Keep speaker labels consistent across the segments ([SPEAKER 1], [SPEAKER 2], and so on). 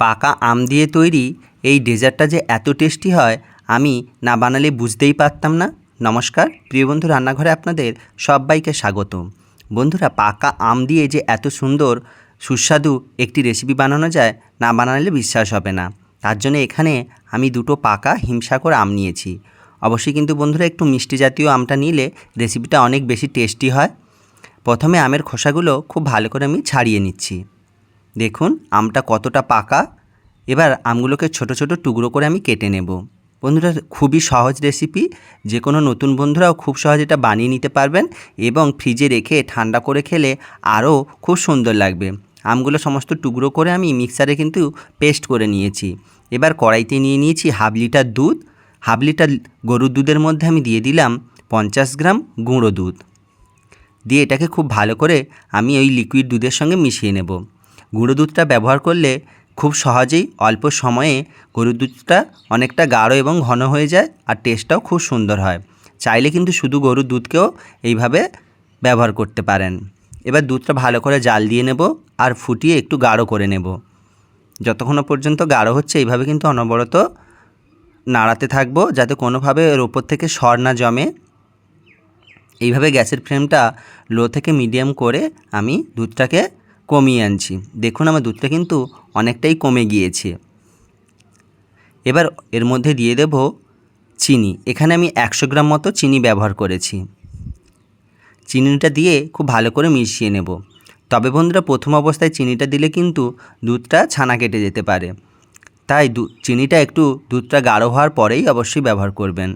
[SPEAKER 1] পাকা আম দিয়ে তৈরি এই ডেজার্টটা যে এত টেস্টি হয়, আমি না বানালে বুঝতেই পারতাম না। নমস্কার, প্রিয় বন্ধু রান্নাঘরে আপনাদের সবাইকে স্বাগত বন্ধুরা, পাকা আম দিয়ে যে এত সুন্দর, সুস্বাদু একটি রেসিপি বানানো যায়, না বানালে বিশ্বাস হবে না। তার জন্য এখানে আমি দুটো পাকা হিমসাগর আম নিয়েছি। অবশ্যই কিন্তু বন্ধুরা, একটু মিষ্টি জাতীয় আমটা নিলে রেসিপিটা অনেক বেশি টেস্টি হয়। প্রথমে আমের খোসাগুলো খুব ভালো করে আমি ছাড়িয়ে নিচ্ছি। দেখুন, আমটা কতটা পাকা। এবার আমগুলোকে ছোট ছোট টুকরো করে আমি কেটে নেব। বন্ধুরা, খুবই সহজ রেসিপি যে কোনো নতুন বন্ধুরাও খুব সহজে এটা বানিয়ে নিতে পারবেন এবং ফ্রিজে রেখে, ঠান্ডা করে খেলে আরও খুব সুন্দর লাগবে। আমগুলো সমস্ত টুকরো করে আমি মিক্সারে কিন্তু পেস্ট করে নিয়েছি। এবার কড়াইতে নিয়ে নিয়েছি হাফ লিটার দুধ। হাফ লিটার গরুর দুধের মধ্যে আমি দিয়ে দিলাম পঞ্চাশ গ্রাম গুঁড়ো দুধ। দিয়ে এটাকে খুব ভালো করে আমি ওই লিকুইড দুধের সঙ্গে মিশিয়ে নেব। গুঁড়ো দুধটা ব্যবহার করলে খুব সহজেই অল্প সময়ে গরুর দুধটা অনেকটা গাঢ় এবং ঘন হয়ে যায় আর টেস্টটাও খুব সুন্দর হয়। চাইলে কিন্তু শুধু গরুর দুধকেও এইভাবে ব্যবহার করতে পারেন। এবার দুধটা ভালো করে জাল দিয়ে নেব আর ফুটিয়ে একটু গাঢ় করে নেব। যতক্ষণ পর্যন্ত গাঢ় হচ্ছে এইভাবে কিন্তু অনবরত নাড়াতে থাকব যাতে কোনোভাবে এর ওপর থেকে সর না জমে। এইভাবে গ্যাসের ফ্লেমটা লো থেকে মিডিয়াম করে আমি দুধটাকে কমিয়ে আনছি। দেখুন আমার দুধটা কিন্তু অনেকটাই কমে গিয়েছে। এবার এর মধ্যে দিয়ে দেব চিনি। এখানে আমি একশো গ্রাম মতো চিনি ব্যবহার করেছি। চিনিটা দিয়ে খুব ভালো করে মিশিয়ে নেব। তবে বন্ধুরা, প্রথম অবস্থায় চিনিটা দিলে কিন্তু দুধটা ছানা কেটে যেতে পারে। তাই দু, চিনিটা একটু দুধটা গাঢ় হওয়ার পরেই অবশ্যই ব্যবহার করবেন।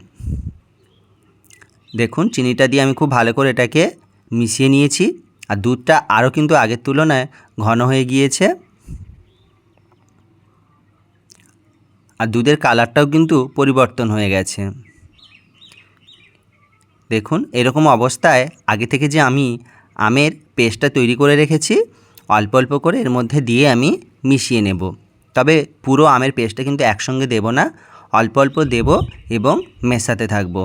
[SPEAKER 1] দেখুন, চিনিটা দিয়ে আমি খুব ভালো করে এটাকে মিশিয়ে নিয়েছি। আর দুধটা আরও কিন্তু আগের তুলনায় ঘন হয়ে গিয়েছে। আর দুধের কালারটাও কিন্তু পরিবর্তন হয়ে গেছে। দেখুন, এরকম অবস্থায় আগে থেকে যে আমি আমের পেস্টটা তৈরি করে রেখেছি, অল্প অল্প করে এর মধ্যে দিয়ে আমি মিশিয়ে নেব। তবে পুরো আমের পেস্টটা কিন্তু একসঙ্গে দেব না, অল্প অল্প দেব এবং মেশাতে থাকব।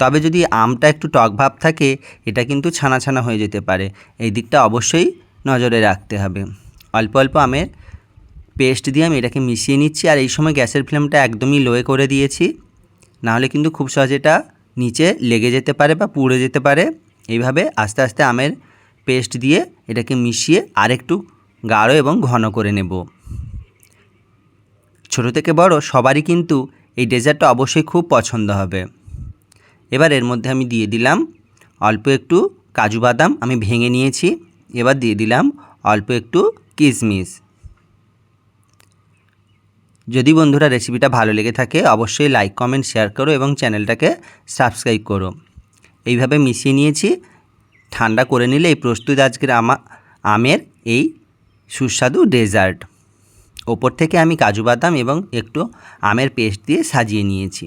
[SPEAKER 1] তবে যদি আমটা একটু টক ভাব থাকে, এটা কিন্তু ছানা ছানা হয়ে যেতে পারে। এই দিকটা অবশ্যই নজরে রাখতে হবে। অল্প অল্প আমের পেস্ট দিয়ে আমি এটাকে মিশিয়ে নিচ্ছি আর এই সময় গ্যাসের ফ্লেমটা একদমই লোয়ে করে দিয়েছি। নাহলে কিন্তু খুব সহজে এটা নিচে লেগে যেতে পারে বা পুড়ে যেতে পারে। এইভাবে আস্তে আস্তে আমের পেস্ট দিয়ে এটাকে মিশিয়ে আরেকটু গাঢ় এবং ঘন করে নেব। ছোট থেকে বড় সবারই কিন্তু এই ডেজার্টটা অবশ্যই খুব পছন্দ হবে। এবার এর মধ্যে আমি দিয়ে দিলাম অল্প একটু কাজু বাদাম আমি ভেঙে নিয়েছি। এবার দিয়ে দিলাম অল্প একটু কিশমিশ। যদি বন্ধুরা রেসিপিটা ভালো লেগে থাকে, অবশ্যই লাইক, কমেন্ট, শেয়ার করো এবং চ্যানেলটাকে সাবস্ক্রাইব করো। এইভাবে মিশিয়ে নিয়েছি। ঠান্ডা করে নিলে এই প্রস্তুত আজকের আমা, আমের এই সুস্বাদু ডেজার্ট। ওপর থেকে আমি কাজু বাদাম এবং একটু আমের পেস্ট দিয়ে সাজিয়ে নিয়েছি।